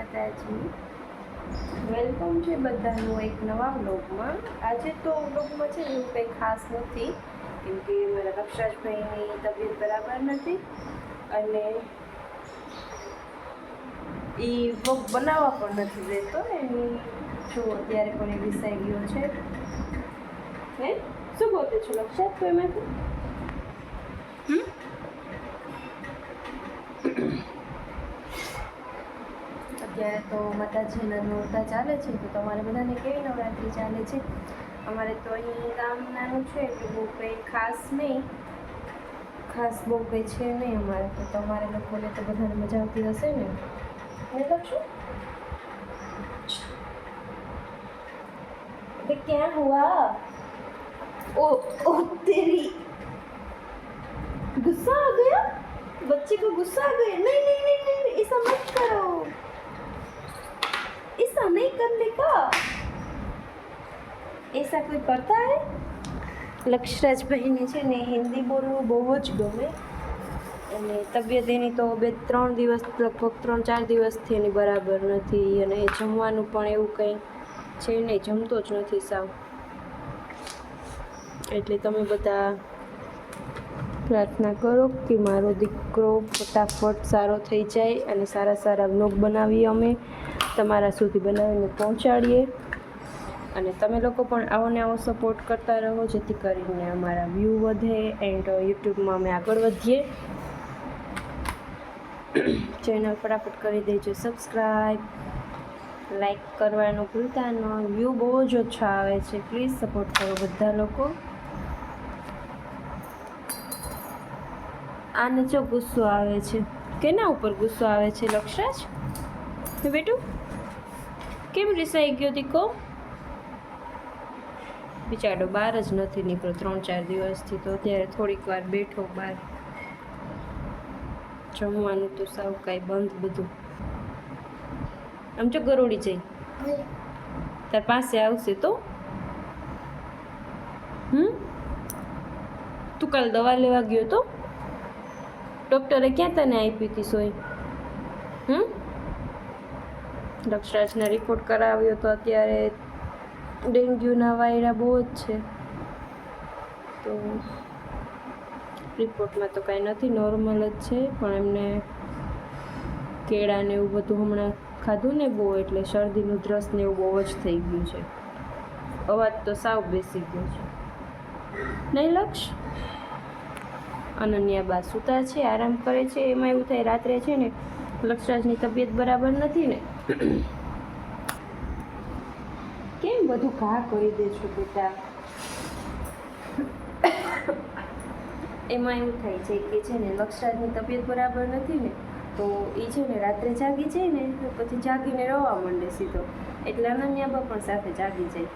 માતાજી. વેલકમ છે બધાનું એક નવા બ્લોગમાં આજે તો બ્લોગમાં છે એવું કંઈ ખાસ નથી, કેમ કે મારા રક્ષાજભાઈની તબિયત બરાબર નથી અને એ બ્લોગ બનાવવા પણ નથી દેતો. એની જો અત્યારે પણ એ વિસાઈ ગયો છે. હે? શું બોલતો છો? લક્ષાત તો એમાંથી? હમ? અત્યારે તો માતાજીના નોરતા ચાલે છે તો તમારે બધાને કેવી નવરાત્રિ ચાલે છે અમારે તો અહીં ગામ નાનું છે એટલે બહુ કંઈ ખાસ નહીં ખાસ બહુ કંઈ છે નહીં અમારે તો તમારે લોકોને તો બધાને મજા આવતી હશે ને ને લખશું अबे क्या हुआ ओ ओ तेरी गुस्सा आ गया बच्चे को गुस्सा आ गया नहीं नहीं नहीं नहीं, नहीं ऐसा मत करो ऐसा नहीं करने का ऐसा कोई करता है લક્ષરાજભાઈને છે ને હિન્દી બોલવું બહુ જ ગમે અને તબિયત એની તો બે ત્રણ દિવસ લગભગ ત્રણ ચાર દિવસથી એની બરાબર નથી અને એ જમવાનું પણ એવું કંઈ છે નહીં જમતો જ નથી સાવ એટલે તમે બધા પ્રાર્થના કરો કે મારો દીકરો ફટાફટ સારો થઈ જાય અને સારા સારા વ્લોગ બનાવીએ અમે, તમારા સુધી બનાવીને પહોંચાડીએ. અને તમે લોકો પણ આવો ને આવો સપોર્ટ કરતા રહો, જેથી કરીને અમારા વ્યૂ વધે એન્ડ યુટ્યુબમાં અમે આગળ વધીએ. ચેનલ ફટાફટ કરી દેજો સબસ્ક્રાઈબ લાઈક કરવાનું ભૂલતા ન વ્યૂ બહુ જ ઓછા આવે છે. પ્લીઝ સપોર્ટ કરો બધા લોકો. આને જો ગુસ્સો આવે છે. કેના ઉપર ગુસ્સો આવે છે, લક્ષરાજ? બેટું, કેમ રિસાઈ ગયો દીકો? બિચારો બહાર જ નથી નીકળ્યો, ત્રણ ચાર દિવસથી તો અત્યારે થોડીક વાર બેઠો બહાર જમવાનું તો સાવ કાંઈ બંધ બધું. આમ જો ગરોડી જઈ. તાર પાસે આવશે તો? હમ? તું કાલ દવા લેવા ગયો તો? ડૉક્ટરે ક્યાં તને આપી હતી સોય? હમ? લક્ષરાજના રિપોર્ટ કરાવ્યો તો અત્યારે ડેન્ગ્યુના વાયરા બહુ જ છે. તો રિપોર્ટમાં તો કાંઈ નથી નોર્મલ જ છે, પણ એમને કેળા ને એવું બધું હમણાં ખાધું ને બહુ, એટલે શરદીનું દ્રસ ને એવું બહુ જ થઈ ગયું છે. અવાજ તો સાવ બેસી ગયો છે. નહીં લક્ષ? અનન્યા બા સૂતા છે, આરામ કરે છે, એમાં એવું થાય રાત્રે છે ને લક્ષરાજની તબિયત બરાબર નથી ને. કેમ બધું ઘા કરી દે છો બેટા? એમાં એવું થાય છે કે છે ને લક્ષરાજની તબિયત બરાબર નથી ને તો એ છે ને રાત્રે જાગી જાય ને પછી જાગીને રવા માંડે સીધો. એટલે અનન્યાબા પણ સાથે જાગી જાય.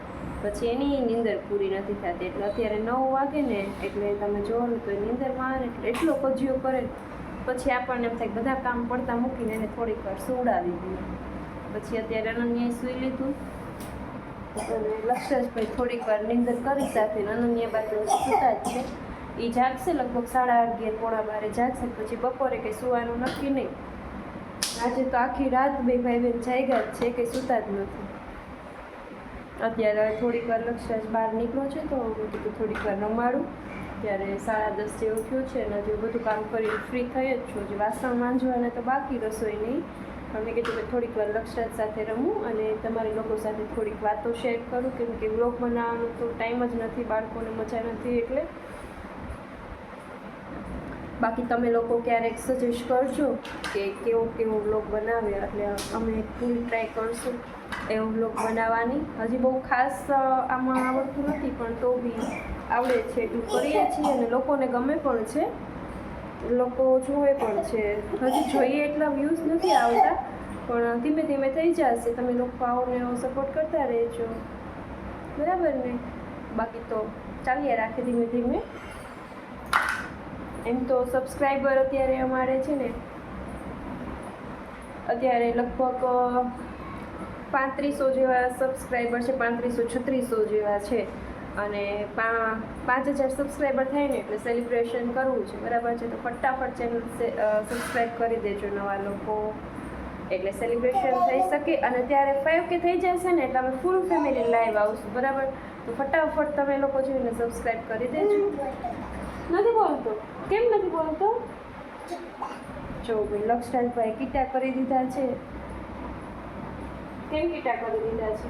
પછી એની નીંદર પૂરી નથી થતી. એટલે અત્યારે નવ વાગે ને, એટલે તમે જોવો ને તો નીંદરમાં આવે એટલે એટલો કજિયો કરે. પછી આપણને એમ થાય બધા કામ પડતા મૂકીને એને થોડીક વાર સુવડાવી દઈએ. પછી અત્યારે અનન્યાએ સૂઈ લીધું. અને લક્ષરાજભાઈ થોડીક વાર નીંદર કરી સાથે અનન્યા અનન્યા તો સૂતા જ છે. એ જાગશે લગભગ સાડા અગિયાર પોણા બારે જાગશે પછી બપોરે કંઈ સુવાનું નક્કી નહીં. આજે તો આખી રાત બે ભાઈ બહેન જાગ્યા જ છે કે સૂતા જ નથી. અત્યારે થોડીક વાર લક્ષરાજ બહાર નીકળ્યો છે તો હું કીધું થોડીક વાર રમાડું. ત્યારે સાડા દસ જેવું થયું છે અને હજુ બધું કામ કરી ફ્રી થઈ જ છું. હજી વાસણ માંજવાને તો બાકી રસોઈ નહીં. અમે કીધું કે થોડીક વાર લક્ષરાજ સાથે રમું અને તમારી લોકો સાથે થોડીક વાતો શેર કરું. કેમ કે બ્લોગ બનાવવાનો તો ટાઈમ જ નથી, બાળકોને મજા નથી એટલે બાકી તમે લોકો ક્યારેક સજેસ્ટ કરજો કે કેવો કેવો બ્લોગ બનાવે એટલે અમે ફૂલ ટ્રાય કરશું એવો બ્લોગ બનાવવાની. હજી બહુ ખાસ આમાં આવડતું નથી, પણ તો બી આવડે છે એટલું કરીએ છીએ અને લોકોને ગમે પણ છે. લોકો જોવે પણ છે. હજી જોઈએ એટલા વ્યૂઝ નથી આવતા, પણ ધીમે ધીમે થઈ જશે. તમે લોકો આવો ને એવો સપોર્ટ કરતા રહેજો. બરાબર ને? બાકી તો ચાલીએ રાખે ધીમે ધીમે. એમ તો સબસ્ક્રાઈબર અત્યારે અમારે છે ને, અત્યારે લગભગ પાંત્રીસો જેવા સબસ્ક્રાઈબર છે, પાંત્રીસો છત્રીસો જેવા છે. અને પાંચ હજાર સબસ્ક્રાઈબર થાય ને એટલે સેલિબ્રેશન કરવું છે. બરાબર છે? તો ફટાફટ ચેનલ સબસ્ક્રાઈબ કરી દેજો નવા લોકો. એટલે સેલિબ્રેશન થઈ શકે. અને ત્યારે ફાઇવ કે થઈ જશે ને એટલે અમે ફૂલ ફેમિલી લાઈવ આવશું. બરાબર? તો ફટાફટ તમે લોકો જોઈને સબસ્ક્રાઈબ કરી દેજો. નથી બોલતો? કેમ નથી બોલતો? જો ભાઈ લક્ષરાજભાઈ કીટા કરી દીધા છે. કેમ કીટા કરી દીધા છે?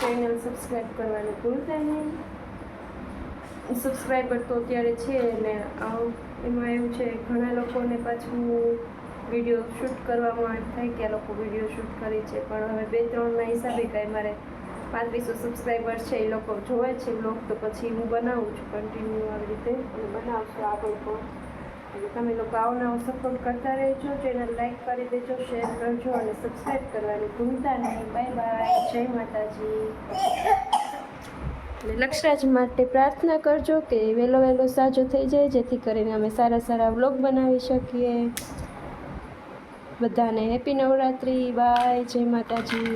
ચેનલ સબસ્ક્રાઈબ કરવાનું ભૂલતા નહીં. સબસ્ક્રાઈબર તો અત્યારે છે ને એમાં એવું છે ઘણા લોકોને પાછું વીડિયો શૂટ કરવામાં થાય કે આ લોકો વીડિયો શૂટ કરે છે. પણ હવે બે ત્રણના હિસાબે કાંઈ મારે પાંત્રીસો સબસ્ક્રાઈબર છે, એ લોકો જોવે છે બ્લોગ તો પછી હું બનાવું છું કન્ટિન્યુ આવી રીતે અને બનાવશું આગળ પણ એટલે તમે લોકો આવનાવો સપોર્ટ કરતા રહેજો ચેનલ લાઈક કરી દેજો શેર કરજો અને સબસ્ક્રાઈબ કરવાની ભૂલતા નહીં. બાય બાય જય માતાજી. અને લક્ષરાજ માટે પ્રાર્થના કરજો કે વહેલો વહેલો સાજો થઈ જાય, જેથી કરીને અમે સારા સારા વ્લોગ બનાવી શકીએ. બધાને હેપી નવરાત્રિ. બાય જય માતાજી.